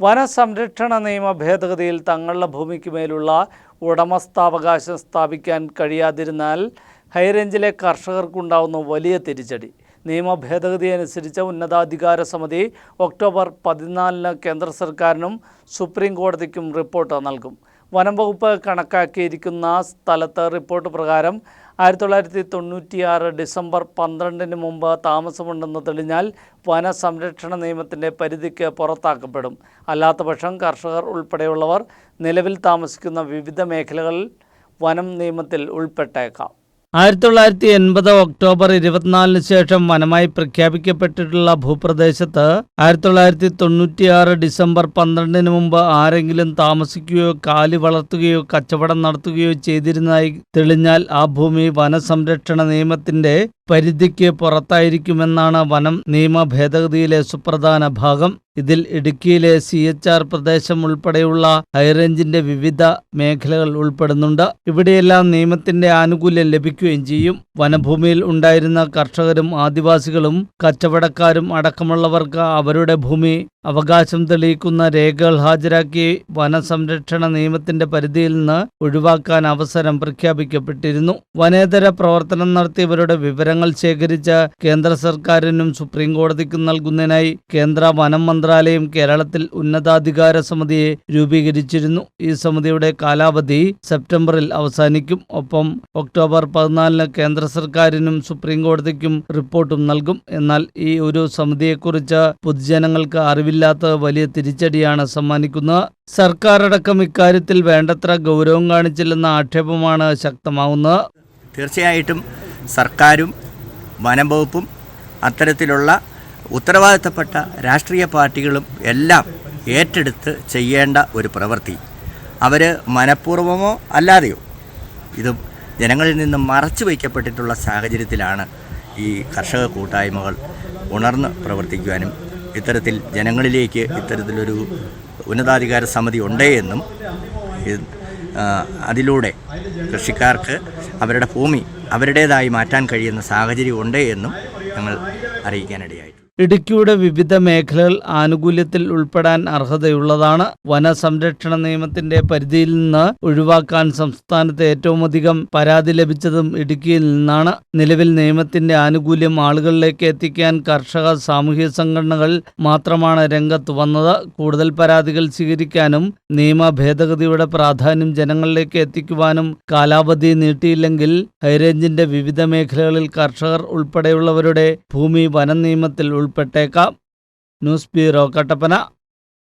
വനസംരക്ഷണ നിയമ ഭേദഗതിയിൽ തങ്ങളുടെ ഭൂമിക്ക് മേലുള്ള ഉടമസ്ഥാവകാശം സ്ഥാപിക്കാൻ കഴിയാതിരുന്നാൽ ഹൈറേഞ്ചിലെ കർഷകർക്കുണ്ടാവുന്ന വലിയ തിരിച്ചടി. നിയമ ഭേദഗതി അനുസരിച്ച് ഉന്നതാധികാര സമിതി ഒക്ടോബർ പതിനാലിന് കേന്ദ്ര സർക്കാരിനും സുപ്രീം കോടതിക്കും റിപ്പോർട്ട് നൽകും. വനം വകുപ്പ് കണക്കാക്കിയിരിക്കുന്ന സ്ഥലത്ത് റിപ്പോർട്ട് പ്രകാരം ആയിരത്തി തൊള്ളായിരത്തി തൊണ്ണൂറ്റിയാറ് ഡിസംബർ പന്ത്രണ്ടിന് മുമ്പ് താമസമുണ്ടെന്ന് തെളിഞ്ഞാൽ വനസംരക്ഷണ നിയമത്തിന്റെ പരിധിക്ക് പുറത്താക്കപ്പെടും. അല്ലാത്തപക്ഷം കർഷകർ ഉൾപ്പെടെയുള്ളവർ നിലവിൽ താമസിക്കുന്ന വിവിധ മേഖലകളിൽ വനം നിയമത്തിൽ ഉൾപ്പെട്ടേക്കാം. ആയിരത്തി തൊള്ളായിരത്തി എൺപത് ഒക്ടോബർ ഇരുപത്തിനാലിന് ശേഷം വനമായി പ്രഖ്യാപിക്കപ്പെട്ടിട്ടുള്ള ഭൂപ്രദേശത്ത് ആയിരത്തി തൊള്ളായിരത്തി തൊണ്ണൂറ്റിയാറ് ഡിസംബർ പന്ത്രണ്ടിന് മുമ്പ് ആരെങ്കിലും താമസിക്കുകയോ കാലി വളർത്തുകയോ കച്ചവടം നടത്തുകയോ ചെയ്തിരുന്നതായി തെളിഞ്ഞാൽ ആ ഭൂമി വനസംരക്ഷണ നിയമത്തിന്റെ പരിധിക്ക് പുറത്തായിരിക്കുമെന്നാണ് വനം നിയമ ഭേദഗതിയിലെ സുപ്രധാന ഭാഗം. ഇതിൽ ഇടുക്കിയിലെ സി എച്ച് ആർ പ്രദേശം ഉൾപ്പെടെയുള്ള ഹൈറേഞ്ചിന്റെ വിവിധ മേഖലകൾ ഉൾപ്പെടുന്നുണ്ട്. ഇവിടെയെല്ലാം നിയമത്തിന്റെ ആനുകൂല്യം ലഭിക്കുകയും ചെയ്യും. വനഭൂമിയിൽ ഉണ്ടായിരുന്ന കർഷകരും ആദിവാസികളും കച്ചവടക്കാരും അടക്കമുള്ളവർക്ക് അവരുടെ ഭൂമി അവകാശം തെളിയിക്കുന്ന രേഖകൾ ഹാജരാക്കി വനസംരക്ഷണ നിയമത്തിന്റെ പരിധിയിൽ നിന്ന് ഒഴിവാക്കാൻ അവസരം പ്രഖ്യാപിക്കപ്പെട്ടിരുന്നു. വനേതര പ്രവർത്തനം നടത്തിയവരുടെ വിവരങ്ങൾ ശേഖരിച്ച് കേന്ദ്ര സർക്കാരിനും സുപ്രീം കോടതിക്കും നൽകുന്നതിനായി കേന്ദ്ര വനം മന്ത്രാലയം കേരളത്തിൽ ഉന്നതാധികാര സമിതിയെ രൂപീകരിച്ചിരുന്നു. ഈ സമിതിയുടെ കാലാവധി സെപ്റ്റംബറിൽ അവസാനിക്കും. ഒപ്പം ഒക്ടോബർ പതിനാലിന് കേന്ദ്ര സർക്കാരിനും സുപ്രീം കോടതിക്കും റിപ്പോർട്ടും നൽകും. എന്നാൽ ഈ ഒരു സമിതിയെക്കുറിച്ച് പൊതുജനങ്ങൾക്ക് അറിവില്ലാത്ത വലിയ തിരിച്ചടിയാണ് സമ്മാനിക്കുന്നത്. സർക്കാരടക്കം ഇക്കാര്യത്തിൽ വേണ്ടത്ര ഗൗരവം കാണിച്ചില്ലെന്ന ആക്ഷേപമാണ് ശക്തമാവുന്നത്. തീർച്ചയായിട്ടും സർക്കാരും വനം വകുപ്പും അത്തരത്തിലുള്ള ഉത്തരവാദിത്തപ്പെട്ട രാഷ്ട്രീയ പാർട്ടികളും എല്ലാം ഏറ്റെടുത്ത് ചെയ്യേണ്ട ഒരു പ്രവൃത്തി. അവർ മനഃപൂർവമോ അല്ലാതെയോ ഇത് ജനങ്ങളിൽ നിന്നും മറച്ചു വയ്ക്കപ്പെട്ടിട്ടുള്ള സാഹചര്യത്തിലാണ് ഈ കർഷക കൂട്ടായ്മകൾ ഉണർന്ന് പ്രവർത്തിക്കുവാനും ഇത്തരത്തിൽ ജനങ്ങളിലേക്ക് ഇത്തരത്തിലൊരു ഉന്നതാധികാര സമിതി ഉണ്ടേ എന്നും അതിലൂടെ കൃഷിക്കാർക്ക് അവരുടെ ഭൂമി അവരുടേതായി മാറ്റാൻ കഴിയുന്ന സാഹചര്യം ഉണ്ട് എന്നും ഞങ്ങൾ അറിയിക്കാനിടയായിട്ടുണ്ട്. ഇടുക്കിയുടെ വിവിധ മേഖലകൾ ആനുകൂല്യത്തിൽ ഉൾപ്പെടാൻ അർഹതയുള്ളതാണ്. വനസംരക്ഷണ നിയമത്തിന്റെ പരിധിയിൽ നിന്ന് ഒഴിവാക്കാൻ സംസ്ഥാനത്ത് ഏറ്റവും അധികം പരാതി ലഭിച്ചതും ഇടുക്കിയിൽ നിന്നാണ്. നിലവിൽ നിയമത്തിന്റെ ആനുകൂല്യം ആളുകളിലേക്ക് എത്തിക്കാൻ കർഷക സാമൂഹ്യ സംഘടനകൾ മാത്രമാണ് രംഗത്ത് വന്നത്. കൂടുതൽ പരാതികൾ സ്വീകരിക്കാനും നിയമ ഭേദഗതിയുടെ പ്രാധാന്യം ജനങ്ങളിലേക്ക് എത്തിക്കുവാനും കാലാവധി നീട്ടിയില്ലെങ്കിൽ ഹൈറേഞ്ചിന്റെ വിവിധ മേഖലകളിൽ കർഷകർ ഉൾപ്പെടെയുള്ളവരുടെ ഭൂമി വനം നിയമത്തിൽ ഉൾപ്പെട്ടേക്കാം. News bureau Kattappana.